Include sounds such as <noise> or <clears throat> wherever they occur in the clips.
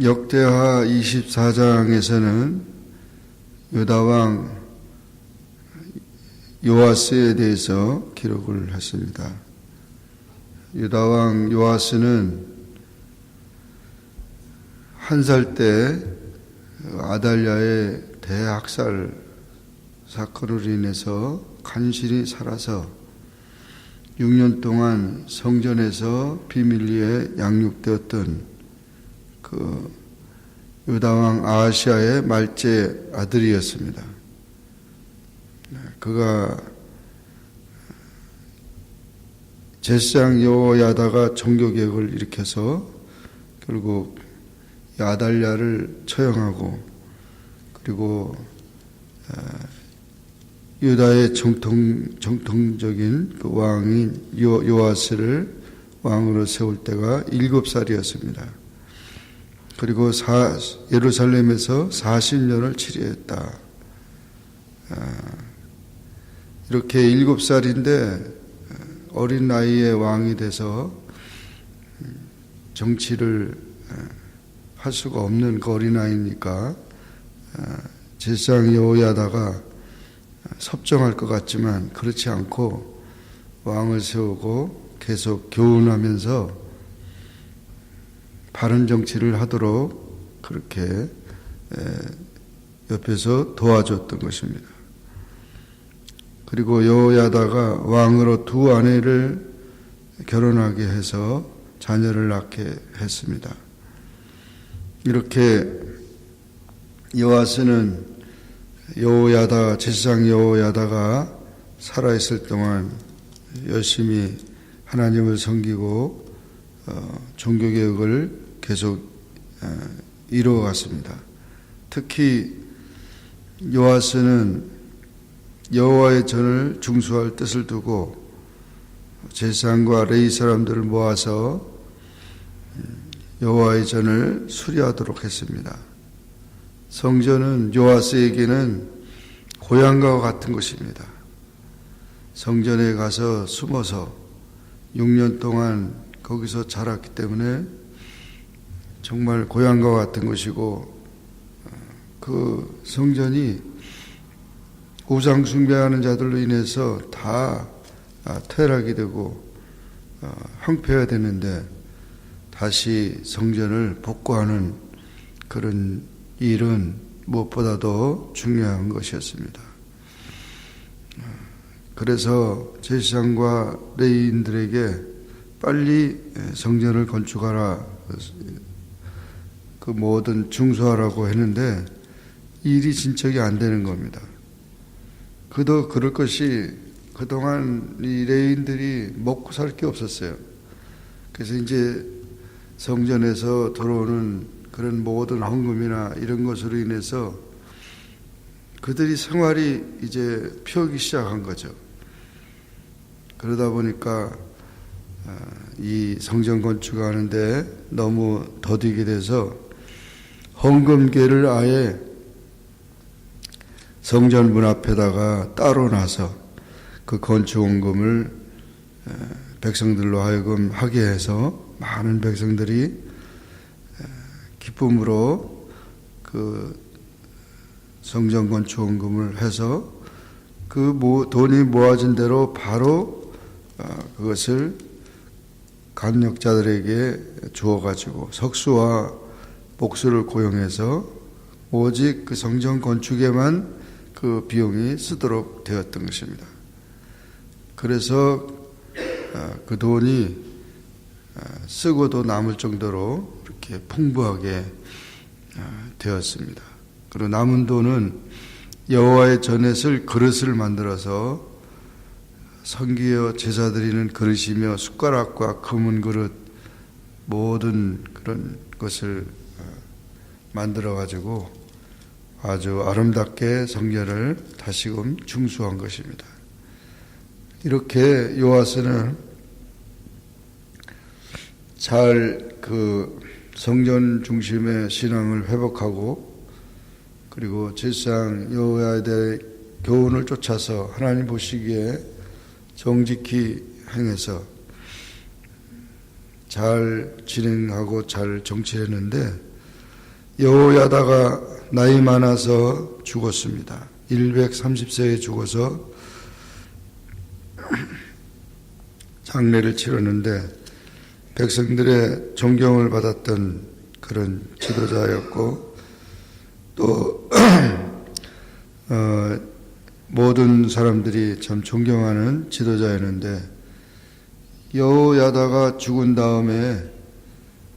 역대하 24장에서는 유다왕 요아스에 대해서 기록을 했습니다. 유다왕 요아스는 한 살 때 아달랴의 대학살 사건으로 인해서 간신히 살아서 6년 동안 성전에서 비밀리에 양육되었던 그 유다왕 아하시아의 말째 아들이었습니다. 네, 그가 제사장 여호야다가 종교 개혁을 일으켜서 결국 야달랴를 처형하고 그리고 유다의 정통 정통적인 그 왕인 요, 요아스를 왕으로 세울 때가 일곱 살이었습니다. 그리고 사, 예루살렘에서 40년을 치료했다. 아, 이렇게 일곱 살인데 어린 나이에 왕이 돼서 정치를 할 수가 없는 그 어린 아이니까 제사장 여호야다가 섭정할 것 같지만 그렇지 않고 왕을 세우고 계속 교훈하면서 바른 정치를 하도록 그렇게 옆에서 도와줬던 것입니다. 그리고 여호야다가 왕으로 두 아내를 결혼하게 해서 자녀를 낳게 했습니다. 이렇게 여호와스는 여호야다 제사장 여호야다가 살아 있을 동안 열심히 하나님을 섬기고 어, 종교 개혁을 계속 어, 이루어갔습니다. 특히 요아스는 여호와의 전을 중수할 뜻을 두고 제사장과 레이 사람들을 모아서 여호와의 전을 수리하도록 했습니다. 성전은 요아스에게는 고향과 같은 것입니다. 성전에 가서 숨어서 6년 동안 거기서 자랐기 때문에 정말 고향과 같은 것이고 그 성전이 우상 숭배하는 자들로 인해서 다 퇴락이 되고 황폐해야 되는데 다시 성전을 복구하는 그런 일은 무엇보다도 중요한 것이었습니다. 그래서 제사장과 레이인들에게 빨리 성전을 건축하라 그 모든 중수하라고 했는데 일이 진척이 안 되는 겁니다. 그도 그럴 것이 그동안 이 레인들이 먹고 살 게 없었어요. 그래서 이제 성전에서 들어오는 그런 모든 헌금이나 이런 것으로 인해서 그들이 생활이 이제 피우기 시작한 거죠. 그러다 보니까 이 성전 건축하는데 너무 더디게 돼서 헌금계를 아예 성전 문 앞에다가 따로 놔서 그 건축 헌금을 백성들로 하여금 하게 해서 많은 백성들이 기쁨으로 그 성전 건축 헌금을 해서 그 돈이 모아진 대로 바로 그것을 간역자들에게 주어가지고 석수와 목수를 고용해서 오직 그 성전 건축에만 그 비용이 쓰도록 되었던 것입니다. 그래서 그 돈이 쓰고도 남을 정도로 이렇게 풍부하게 되었습니다. 그리고 남은 돈은 여호와의 전에 쓸 그릇을 만들어서 성기여 제사 드리는 그릇이며 숟가락과 금은 그릇 모든 그런 것을 만들어 가지고 아주 아름답게 성전을 다시금 중수한 것입니다. 이렇게 요아스는 잘 그 성전 중심의 신앙을 회복하고 그리고 제사장 여호와에 대해 교훈을 쫓아서 하나님 보시기에 정직히 행해서 잘 진행하고 잘 정치했는데 여호야다가 나이 많아서 죽었습니다. 130세에 죽어서 장례를 치렀는데 백성들의 존경을 받았던 그런 지도자였고 또 <clears throat> 어, 모든 사람들이 참 존경하는 지도자였는데 여호야다가 죽은 다음에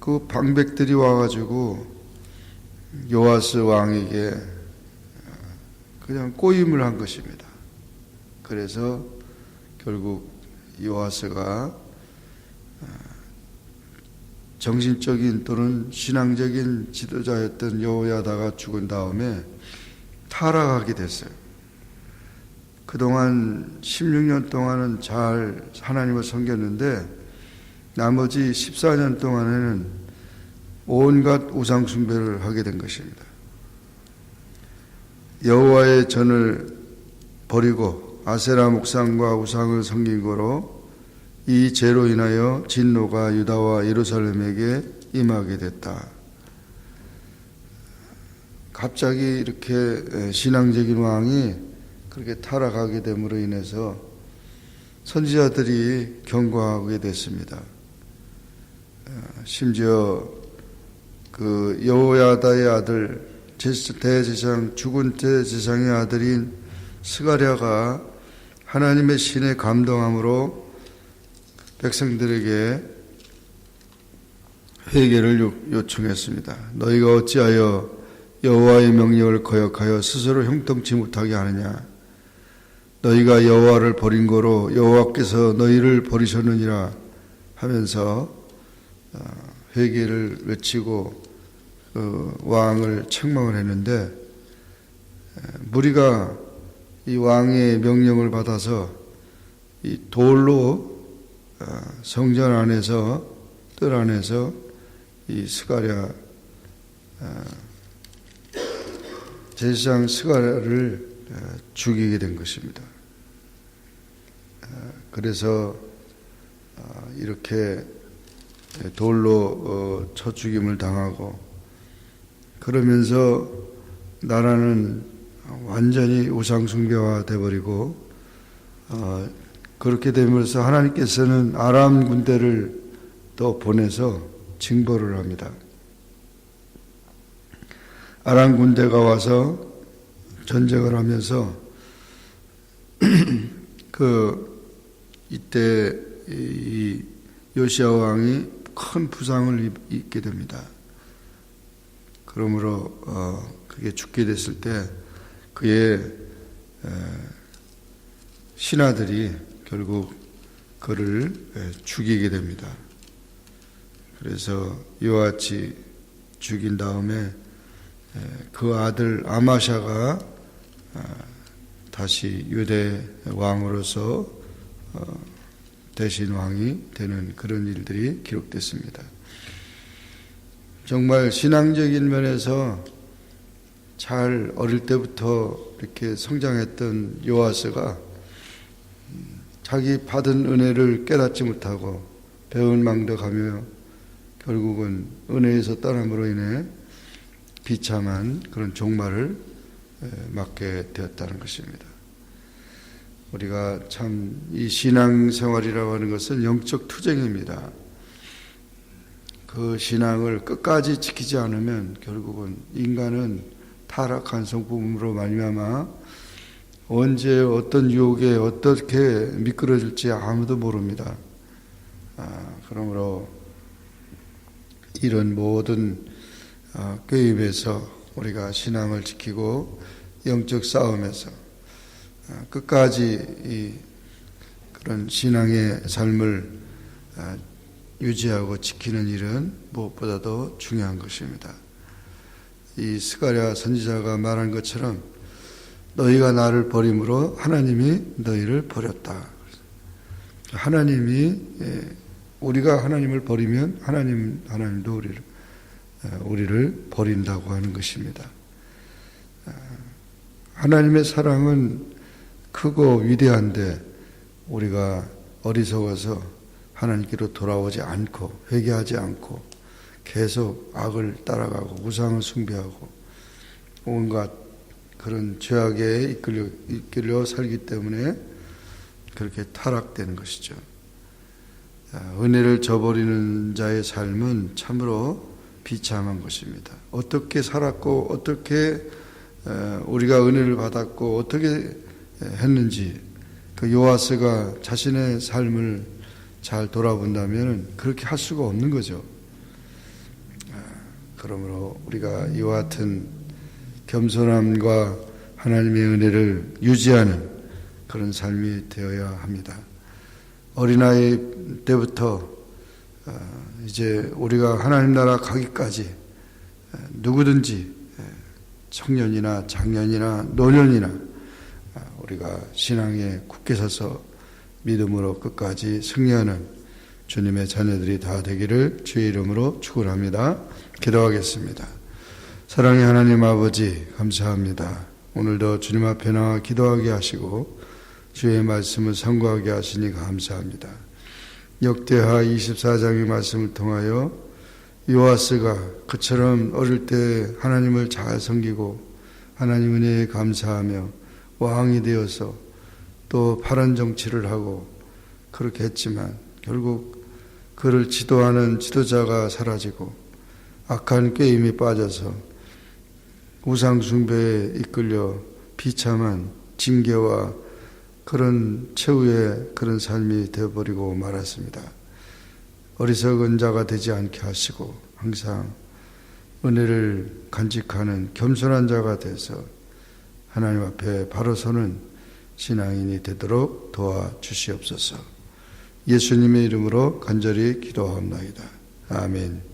그 방백들이 와가지고 요아스 왕에게 그냥 꼬임을 한 것입니다. 그래서 결국 요아스가 정신적인 또는 신앙적인 지도자였던 여호야다가 죽은 다음에 타락하게 됐어요. 그동안 16년 동안은 잘 하나님을 섬겼는데 나머지 14년 동안에는 온갖 우상 숭배를 하게 된 것입니다. 여호와의 전을 버리고 아세라 목상과 우상을 섬긴 거로 이 죄로 인하여 진노가 유다와 예루살렘에게 임하게 됐다. 갑자기 이렇게 신앙적인 왕이 그렇게 타락하게 됨으로 인해서 선지자들이 경고하게 됐습니다. 심지어 그 여호야다의 아들 대제사장 죽은 대제사장의 아들인 스가랴가 하나님의 신의 감동함으로 백성들에게 회개를 요청했습니다. 너희가 어찌하여 여호와의 명령을 거역하여 스스로 형통치 못하게 하느냐? 너희가 여호와를 버린 거로 여호와께서 너희를 버리셨느니라 하면서 회개를 외치고 그 왕을 책망을 했는데 무리가 이 왕의 명령을 받아서 이 돌로 성전 안에서 뜰 안에서 이 스가랴 제사장 스가랴를 죽이게 된 것입니다. 그래서 이렇게 돌로 쳐 죽임을 당하고 그러면서 나라는 완전히 우상숭배화 돼버리고 어, 그렇게 되면서 하나님께서는 아람 군대를 또 보내서 징벌을 합니다. 아람 군대가 와서 전쟁을 하면서 <clears throat> 그 이때 이 요시아 왕이 큰 부상을 입게 됩니다. 그러므로 어 그게 죽게 됐을 때 그의 신하들이 결국 그를 죽이게 됩니다. 그래서 이와 같이 죽인 다음에 그 아들 아마샤가 다시 유대 왕으로서 어, 대신 왕이 되는 그런 일들이 기록됐습니다. 정말 신앙적인 면에서 잘 어릴 때부터 이렇게 성장했던 요아스가 자기 받은 은혜를 깨닫지 못하고 배운 망덕하며 결국은 은혜에서 떠남으로 인해 비참한 그런 종말을 맞게 되었다는 것입니다. 우리가 참 이 신앙생활이라고 하는 것은 영적 투쟁입니다. 그 신앙을 끝까지 지키지 않으면 결국은 인간은 타락한 성품으로 말미암아 언제 어떤 유혹에 어떻게 미끄러질지 아무도 모릅니다. 아, 그러므로 이런 모든 어, 교입에서 우리가 신앙을 지키고 영적 싸움에서 어, 끝까지 이 그런 신앙의 삶을 어, 유지하고 지키는 일은 무엇보다도 중요한 것입니다. 이 스가랴 선지자가 말한 것처럼 너희가 나를 버림으로 하나님이 너희를 버렸다. 하나님이 예, 우리가 하나님을 버리면 하나님 하나님도 우리를 어, 우리를 버린다고 하는 것입니다. 어, 하나님의 사랑은 크고 위대한데 우리가 어리석어서 하나님께로 돌아오지 않고 회개하지 않고 계속 악을 따라가고 우상을 숭배하고 온갖 그런 죄악에 이끌려, 이끌려 살기 때문에 그렇게 타락되는 것이죠. 아, 은혜를 저버리는 자의 삶은 참으로 비참한 것입니다. 어떻게 살았고 어떻게 어, 우리가 은혜를 받았고 어떻게 했는지 그 요아스가 자신의 삶을 잘 돌아본다면 그렇게 할 수가 없는 거죠. 아, 그러므로 우리가 이와 같은 겸손함과 하나님의 은혜를 유지하는 그런 삶이 되어야 합니다. 어린아이 때부터 어, 이제 우리가 하나님 나라 가기까지 어, 누구든지 어, 청년이나 장년이나 노년이나 우리가 신앙에 굳게 서서 믿음으로 끝까지 승리하는 주님의 자녀들이 다 되기를 주의 이름으로 축원합니다. 기도하겠습니다. 사랑의 하나님 아버지 감사합니다. 오늘도 주님 앞에 나와 기도하게 하시고 주의 말씀을 선고하게 하시니 감사합니다. 역대하 24장의 말씀을 통하여 요아스가 그처럼 어릴 때 하나님을 잘 섬기고 하나님 은혜에 감사하며 왕이 되어서 또 파란 정치를 하고 그렇게 했지만 결국 그를 지도하는 지도자가 사라지고 악한 게임에 빠져서 우상 숭배에 이끌려 비참한 징계와 그런 최후의 그런 삶이 되어버리고 말았습니다. 어리석은 자가 되지 않게 하시고 항상 은혜를 간직하는 겸손한 자가 돼서 하나님 앞에 바로 서는 신앙인이 되도록 도와주시옵소서. 예수님의 이름으로 간절히 기도하옵나이다. 아멘.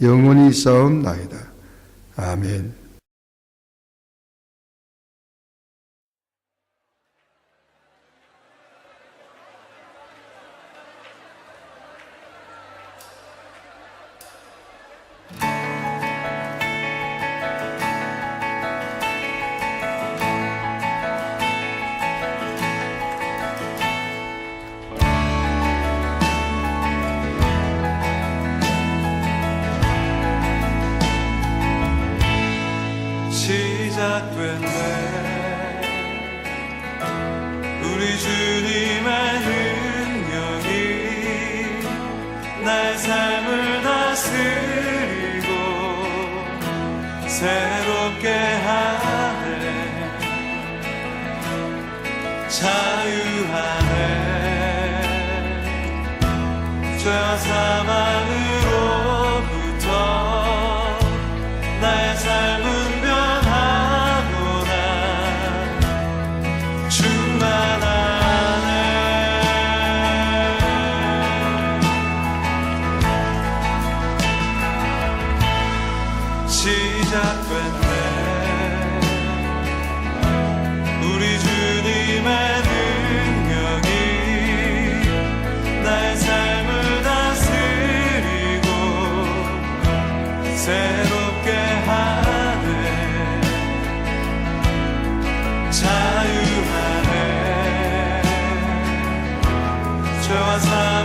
영원히 싸움 나이다. 아멘. 죄와 죄와 사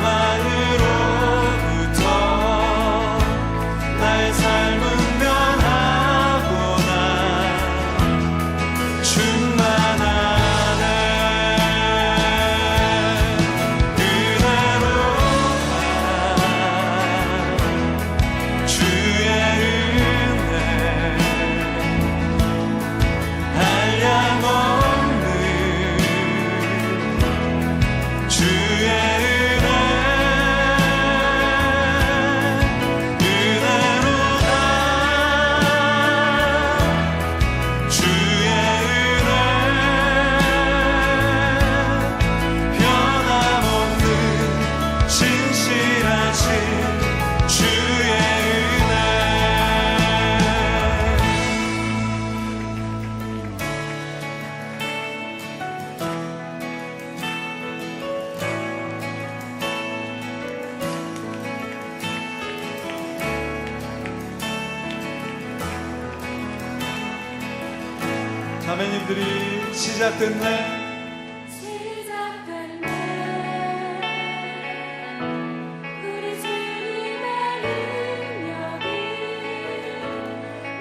능력이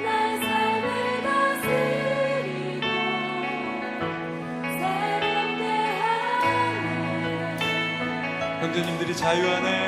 날 삶을 다스리고 새롭게 하네. 형제님들이 자유 안에